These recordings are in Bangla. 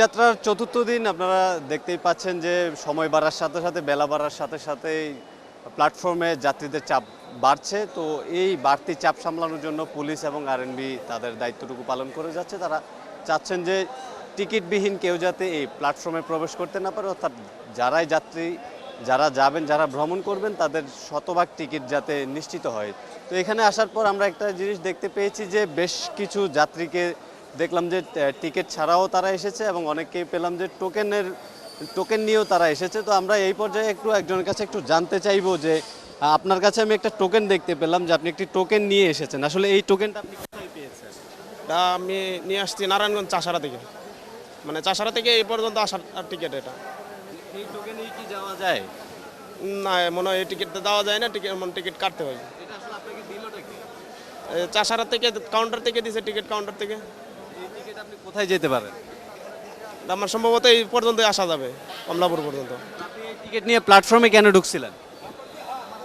যাত্রার চতুর্থ দিন আপনারা দেখতেই পাচ্ছেন যে সময় বাড়ার সাথে সাথে, বেলা বাড়ার সাথে সাথেই প্ল্যাটফর্মে যাত্রীদের চাপ বাড়ছে। তো এই বাড়তি চাপ সামলানোর জন্য পুলিশ এবং আরএনবি তাদের দায়িত্বটুকু পালন করে যাচ্ছে। তারা চাচ্ছেন যে টিকিটবিহীন কেউ যাতে এই প্ল্যাটফর্মে প্রবেশ করতে না পারে। অর্থাৎ যারাই যাত্রী, যারা যাবেন, যারা ভ্রমণ করবেন, তাদের শতভাগ টিকিট যাতে নিশ্চিত হয়। তো এখানে আসার পর আমরা একটা জিনিস দেখতে পেয়েছি যে বেশ কিছু যাত্রীকে দেখলাম যে টিকিট ছাড়াও তারা এসেছে এবং অনেককেই পেলাম যে টোকেনের টোকেন নিয়েও তারা এসেছে। তো আমরা এই পর্যায়ে একটু একজনের কাছে একটু জানতে চাইব যে আপনার কাছে আমি একটা টোকেন দেখতে পেলাম যে আপনি একটি টোকেন নিয়ে এসেছেন। আসলে এই টোকেনটা আপনি কোথায় পেয়েছেন? এটা আমি নিয়ে আসছি নারায়ণগঞ্জ চাষারা থেকে। মানে চাষারা থেকে এই পর্যন্ত আসার টিকিট এটা। এই টোকেনেই কি যাওয়া যায়? না মনে হয় এই টিকিটটা দেওয়া যায় না টিকিট মানে টিকিট কাটতে হয়। চাষারা থেকে কাউন্টার থেকে দিছে টিকিট কাউন্টার থেকে। আপনি কোথায় যেতে পারেন? আমার সম্ভবত এই পর্যন্ত আসা যাবে কমলাপুর পর্যন্ত। আপনি এই টিকিট নিয়ে প্ল্যাটফর্মে কেন ঢুকছিলেন?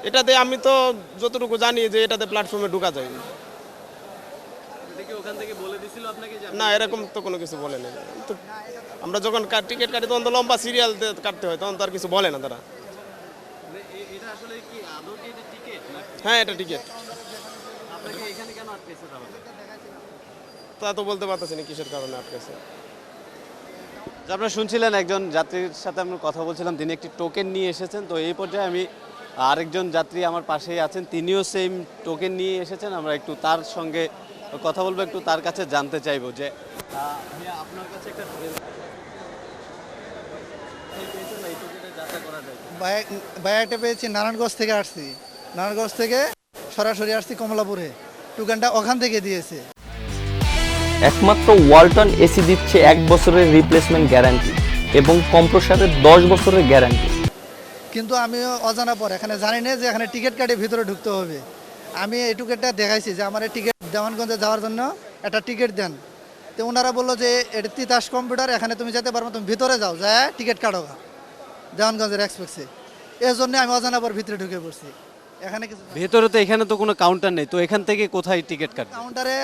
এটাতে আমি তো যতটুকু জানি যে এটাতে প্ল্যাটফর্মে ঢোকা যায় না। এরকম তো কোনো কিছু বলে না আমরা যখন টিকিট কাটি তখন তো লম্বা সিরিয়াল কাটতে হয় তখন তো আর কিছু বলে না তারা। মানে হ্যাঁ এটা টিকিট। তা তো বলতে পারতেছি না কিসের কারণে আটকেছে যে আপনারা শুনছিলেন একজন যাত্রীর সাথে আমরা কথা বলছিলাম তিনি একটি টোকেন নিয়ে এসেছেন। তো এই পর্যায়ে আমি আরেকজন যাত্রী আমার পাশেই আছেন তিনিও সেম টোকেন নিয়ে এসেছেন। আমরা একটু তার সঙ্গে কথা বলব একটু তার কাছে জানতে চাইব যে আপনার কাছে একটা এই পেয়েছেন না, এই টোকেনে যাত্রা করা যায় বাইকটা পেয়েছি নারায়ণগঞ্জ থেকে আসছি। নারায়ণগঞ্জ থেকে সরাসরি আসছি কমলাপুরে। টুকানটা ওখান থেকে দিয়েছে। একমাত্র ওয়ালটন এসি দিচ্ছে এক বছরের রিপ্লেসমেন্ট গ্যারান্টি এবং কম্প্রসারের দশ বছরের গ্যারান্টি কিন্তু আমি অজানা পর এখানে জানি না যে এখানে টিকিট কাটে ভিতরে ঢুকতে হবে। আমি এই টিকিটটা দেখাইছি যে আমার এই টিকিট দেওয়ানগঞ্জে যাওয়ার জন্য একটা টিকিট দেন। তো ওনারা বলল যে এটা তিতাস কম্পিউটার এখানে তুমি যেতে পারব তুমি ভিতরে যাও যায় টিকিট কাটো গা। দেওয়ানগঞ্জের এক্সপ্রেসে এই জন্য আমি অজানা পর ভিতরে ঢুকে পড়ছি। এখানে কিছু ভেতরে তো এখানে তো কোনো কাউন্টার নেই তো এখান থেকে কোথায় টিকিট কাটবে? কাউন্টারে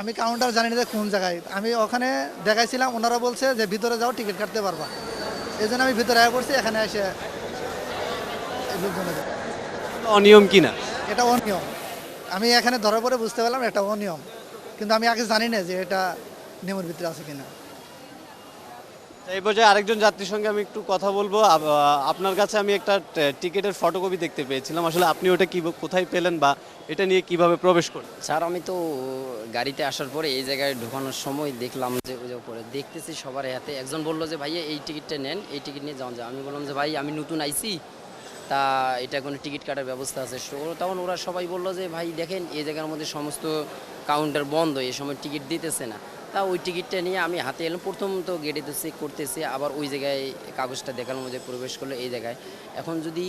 আমি কাউন্টার জানি না যে কোন জায়গায়। আমি ওখানে দেখাইছিলাম ওনারা বলছে যে ভিতরে যাও টিকিট কাটতে পারবা। এই জন্য আমি ভিতরে আয়া করছি এখানে এসে। অনিয়ম কিনা এটা অনিয়ম। আমি এখানে ধরার পরে বুঝতে পারলাম এটা অনিয়ম। কিন্তু আমি আগে জানি না যে এটা নিয়মের ভিতরে আছে কিনা। এই পর্যায়ে আরেকজন যাত্রীর সঙ্গে আমি একটু কথা বলব। আপনার কাছে আমি একটা টিকিটের ফটোকপি দেখতে পেয়েছিলাম। আসলে আপনি ওটা কি, কোথায় পেলেন বা এটা নিয়ে কীভাবে প্রবেশ করলেন? স্যার, আমি তো গাড়িতে আসার পরে এই জায়গায় ঢোকানোর সময় দেখলাম যে, ওই যে উপরে দেখতেছি সবার হাতে। একজন বলল যে, ভাইয়া, এই টিকিটটা নেন, এই টিকিট নিয়ে যাওয়া যায় আমি বললাম যে, ভাই, আমি নতুন আইছি, তা এটা কোনো টিকিট কাটার ব্যবস্থা আছে? তখন ওরা সবাই বলল যে, ভাই, দেখেন, এই জায়গার মধ্যে সমস্ত কাউন্টার বন্ধ, এই সময় টিকিট দিতেছে না। তা ওই টিকিটটা নিয়ে আমি হাতে এলাম। প্রথম তো গেটে তো চেক করতেছে আবার ওই জায়গায় কাগজটা দেখানোর মধ্যে প্রবেশ করল এই জায়গায়। এখন যদি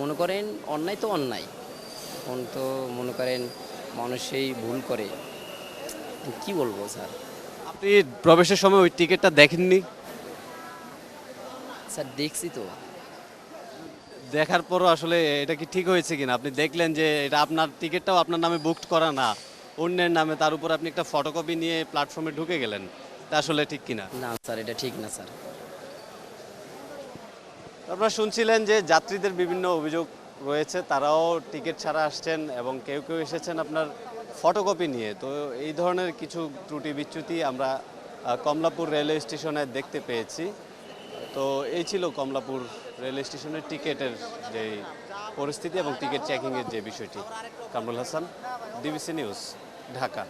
মনে করেন অন্যায় তো অন্যায়। এখন তো মনে করেন মানুষই ভুল করে। কি বলব স্যার? আপনি প্রবেশের সময় ওই টিকিটটা দেখেননি? স্যার দেখছি তো। দেখার পরও আসলে এটা কি ঠিক হয়েছে কিনা? আপনি দেখলেন যে এটা আপনার টিকিটটাও আপনার নামে বুকড করা না। অন্যের নামে তার উপর আপনি একটা ফটোকপি নিয়ে প্ল্যাটফর্মে ঢুকে গেলেন তা আসলে ঠিক কিনা? না স্যার এটা ঠিক না স্যার। আপনারা শুনছিলেন যে যাত্রীদের বিভিন্ন অভিযোগ রয়েছে তারাও টিকিট ছাড়া আসছেন এবং কেউ কেউ এসেছেন আপনার ফটোকপি নিয়ে। তো এই ধরনের কিছু ত্রুটি বিচ্যুতি আমরা কমলাপুর রেলওয়ে স্টেশনে দেখতে পেয়েছি। তো এই ছিল কমলাপুর রেলওয়ে স্টেশনের টিকিটের যে পরিস্থিতি এবং টিকিট চেকিংয়ের যে বিষয়টি কামরুল হাসান ডিবিসি নিউজ ঢাকা।